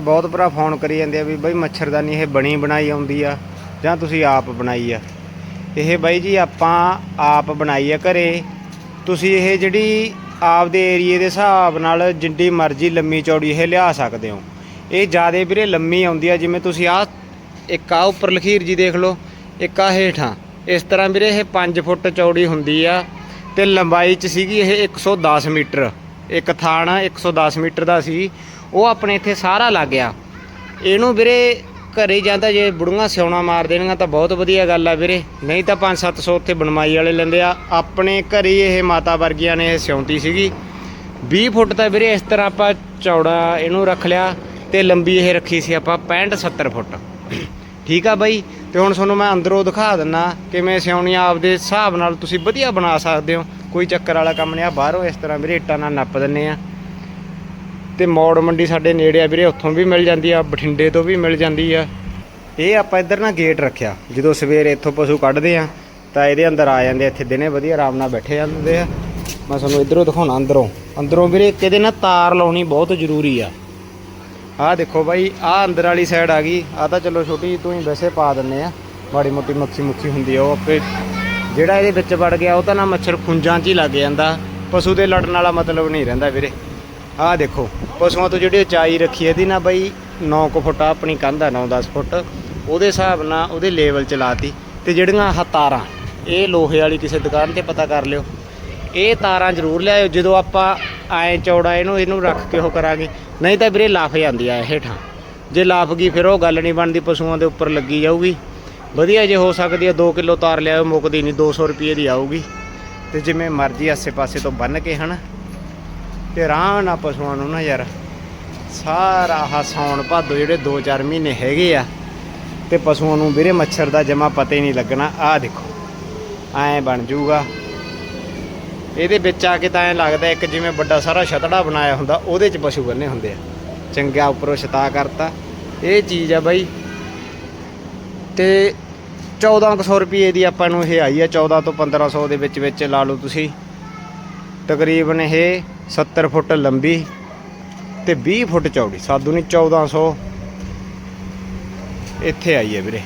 ਬਹੁਤ ਭਰਾ ਫੋਨ ਕਰੀ ਜਾਂਦੇ ਆ ਵੀ ਬਈ ਮੱਛਰਦਾਨੀ ਇਹ ਬਣੀ ਬਣਾਈ ਆਉਂਦੀ ਆ, ਜਾਂ ਤੁਸੀਂ ਆਪ ਬਣਾਈ ਆ। ਇਹ ਬਾਈ ਜੀ ਆਪਾਂ ਆਪ ਬਣਾਈ ਆ ਘਰੇ। ਤੁਸੀਂ ਇਹ ਜਿਹੜੀ ਆਪਦੇ ਏਰੀਏ ਦੇ ਹਿਸਾਬ ਨਾਲ ਜਿੰਨੀ ਮਰਜ਼ੀ ਲੰਮੀ ਚੌੜੀ ਇਹ ਲਿਆ ਸਕਦੇ ਹੋ। ਇਹ ਜਿਆਦੇ ਵੀਰੇ ਲੰਮੀ ਆਉਂਦੀ ਆ, ਜਿਵੇਂ ਤੁਸੀਂ ਆ ਇੱਕ ਆ ਉੱਪਰ ਲਖੀਰ ਜੀ ਦੇਖ ਲਓ, ਇੱਕ ਆ ਹੇਠਾਂ। ਇਸ ਤਰ੍ਹਾਂ ਵੀਰੇ ਇਹ 5 ਫੁੱਟ ਚੌੜੀ ਹੁੰਦੀ ਆ ਤੇ ਲੰਬਾਈ ਚ ਸੀਗੀ ਇਹ 110 ਮੀਟਰ। ਇੱਕ ਥਾਣ 110 ਮੀਟਰ ਦਾ ਸੀ, ਉਹ ਆਪਣੇ ਇੱਥੇ ਸਾਰਾ ਲੱਗ ਗਿਆ। ਇਹਨੂੰ ਵੀਰੇ ਘਰੇ ਜਾਂਦਾ ਜੇ ਬੁੜੀਆਂ ਸਿਉਣਾ ਮਾਰ ਦੇਣਗੀਆਂ ਤਾਂ ਬਹੁਤ ਵਧੀਆ ਗੱਲ ਆ ਵੀਰੇ, ਨਹੀਂ ਤਾਂ 5-700 ਉੱਥੇ ਬਣਵਾਈ ਵਾਲੇ ਲੈਂਦੇ ਆ। ਆਪਣੇ ਘਰੇ ਹੀ ਇਹ ਮਾਤਾ ਵਰਗੀਆਂ ਨੇ ਇਹ ਸਿਉਂਤੀ ਸੀਗੀ। 20 ਫੁੱਟ ਤਾਂ ਵੀਰੇ ਇਸ ਤਰ੍ਹਾਂ ਆਪਾਂ ਚੌੜਾ ਇਹਨੂੰ ਰੱਖ ਲਿਆ ਤੇ ਲੰਬੀ ਇਹ ਰੱਖੀ ਸੀ ਆਪਾਂ 65-70 ਫੁੱਟ। ਠੀਕ ਆ ਬਾਈ ਤੇ ਹੁਣ ਤੁਹਾਨੂੰ ਮੈਂ ਅੰਦਰੋਂ ਦਿਖਾ ਦਿੰਨਾ ਕਿਵੇਂ ਸਿਉਣੀਆਂ ਆਪਦੇ ਹਿਸਾਬ ਨਾਲ ਤੁਸੀਂ ਵਧੀਆ ਬਣਾ ਸਕਦੇ ਹੋ। ਕੋਈ ਚੱਕਰ ਵਾਲਾ ਕੰਮ ਨਹੀਂ ਆ ਬਾਹਰੋਂ ਇਸ ਤਰ੍ਹਾਂ ਵੀਰੇ ਇੱਟਾਂ ਨਾਲ ਨੱਪ ਦਿੰਨੇ ਆ। ਤੇ ਮੌੜ ਮੰਡੀ ਸਾਡੇ ਨੇੜੇ ਆ ਵੀਰੇ ਉੱਥੋਂ ਵੀ ਮਿਲ ਜਾਂਦੀ ਆ ਬਠਿੰਡੇ ਤੋਂ ਵੀ ਮਿਲ ਜਾਂਦੀ ਆ। ਇਹ ਆਪਾਂ ਇੱਧਰ ਨਾ ਗੇਟ ਰੱਖਿਆ ਜਦੋਂ ਸਵੇਰੇ ਇੱਥੋਂ ਪਸ਼ੂ ਕੱਢਦੇ ਆ ਤਾਂ ਇਹਦੇ ਅੰਦਰ ਆ ਜਾਂਦੇ ਆ, ਇੱਥੇ ਦਿਨੇ ਵਧੀਆ ਆਰਾਮ ਨਾਲ ਬੈਠੇ ਜਾਂਦੇ ਆ। ਮੈਂ ਤੁਹਾਨੂੰ ਇਧਰੋਂ ਦਿਖਾਉਣਾ ਅੰਦਰੋਂ। ਅੰਦਰੋਂ ਵੀਰੇ ਇੱਕ ਨਾ ਤਾਰ ਲਾਉਣੀ ਬਹੁਤ ਜ਼ਰੂਰੀ ਆ। ਆਹ ਦੇਖੋ ਬਾਈ, ਆਹ ਅੰਦਰ ਵਾਲੀ ਸਾਈਡ ਆ ਗਈ। ਆ ਤਾਂ ਚਲੋ ਛੋਟੀ ਤੂੰ ਹੀ ਵੈਸੇ ਪਾ ਦਿੰਨੇ ਆ। ਮਾੜੀ ਮੋਟੀ ਮੱਖੀ ਮੁੱਖੀ ਹੁੰਦੀ ਆ ਉਹ ਆਪੇ। ਜਿਹੜਾ ਇਹਦੇ ਵਿੱਚ ਵੜ ਗਿਆ, ਉਹ ਤਾਂ ਨਾ ਮੱਛਰ ਖੁੰਝਾਂ 'ਚ ਹੀ ਲੱਗ ਜਾਂਦਾ। ਪਸ਼ੂ ਦੇ ਲੜਨ ਵਾਲਾ ਮਤਲਬ ਨਹੀਂ ਰਹਿੰਦਾ ਵੀਰੇ। ਆਹ ਦੇਖੋ, ਪਸ਼ੂਆਂ ਤੋਂ ਜਿਹੜੀ ਉਚਾਈ ਰੱਖੀ ਇਹਦੀ ਨਾ ਬਾਈ 9 ਕੁ ਫੁੱਟ ਆਪਣੀ ਕੰਧ ਆ 9-10 ਫੁੱਟ। ਉਹਦੇ ਹਿਸਾਬ ਨਾਲ ਉਹਦੇ ਲੈਵਲ ਚ ਲਾਤੀ। ਤੇ ਜਿਹੜੀਆਂ ਆਹ ਤਾਰਾਂ, ਇਹ ਲੋਹੇ ਵਾਲੀ ਕਿਸੇ ਦੁਕਾਨ ਤੇ ਪਤਾ ਕਰ ਲਿਓ। ਇਹ ਤਾਰਾਂ ਜ਼ਰੂਰ ਲਿਆਇਓ। ਜਦੋਂ ਆਪਾਂ ਐ ਚੌੜਾ ਇਹਨੂੰ ਇਹਨੂੰ ਰੱਖ ਕੇ ਉਹ ਕਰਾਂਗੇ। ਨਹੀਂ ਤਾਂ ਵੀਰੇ ਲਾਫ ਜਾਂਦੀ ਆ ਇਹ ਹੇਠਾਂ। ਜੇ ਲਾਫ ਗਈ ਫਿਰ ਉਹ ਗੱਲ ਨਹੀਂ ਬਣਦੀ, ਪਸ਼ੂਆਂ ਦੇ ਉੱਪਰ ਲੱਗੀ ਜਾਊਗੀ। ਵਧੀਆ ਜੇ ਹੋ ਸਕਦੀ ਆ 2 ਕਿਲੋ ਤਾਰ ਲਿਆਓ, ਮੁੱਕਦੀ ਨਹੀਂ 200 ਰੁਪਏ ਦੀ ਆਊਗੀ। ਤੇ ਜਿਵੇਂ ਮਰਜ਼ੀ ਆਸੇ-ਪਾਸੇ ਤੋਂ ਬੰਨ ਕੇ ਹਨ। ਤੇ ਆਰਾਮ ਨਾਲ ਪਸ਼ੂਆਂ ਨੂੰ ਨਾ ਯਾਰ, ਸਾਰਾ ਆਹ ਸਾਉਣ ਭਾਦੋ ਜਿਹੜੇ 2-4 ਮਹੀਨੇ ਹੈਗੇ ਆ, ਤੇ ਪਸ਼ੂਆਂ ਨੂੰ ਵੀਰੇ ਮੱਛਰ ਦਾ ਜਮਾ ਪਤਾ ਹੀ ਨਹੀਂ ਲੱਗਣਾ। ਆਹ ਦੇਖੋ, ਐਂ ਬਣ ਜੂਗਾ ਇਹਦੇ ਵਿੱਚ ਆ ਕੇ ਤਾਂ ਐਂ ਲੱਗਦਾ ਇੱਕ ਜਿਵੇਂ ਵੱਡਾ ਸਾਰਾ ਛਤੜਾ ਬਣਾਇਆ ਹੁੰਦਾ, ਉਹਦੇ 'ਚ ਪਸ਼ੂ ਬੰਨੇ ਹੁੰਦੇ ਆ। ਚੰਗਾ ਉੱਪਰੋਂ ਛਤਾ ਕਰਤਾ। ਇਹ ਚੀਜ਼ ਆ ਬਾਈ। ਤੇ 1400 ਰੁਪਏ ਦੀ ਆਪਾਂ ਨੂੰ ਇਹ ਆਈ ਆ 14 ਤੋਂ 1500 ਦੇ ਵਿੱਚ ਵਿੱਚ ਲਾ ਲਓ ਤੁਸੀਂ। ਤਕਰੀਬਨ ਇਹ 70 ਫੁੱਟ ਲੰਬੀ ਤੇ 20 ਫੁੱਟ ਚੌੜੀ। ਸਾਧੂ ਨਹੀਂ 1400 ਇੱਥੇ ਆਈ ਹੈ ਵੀਰੇ।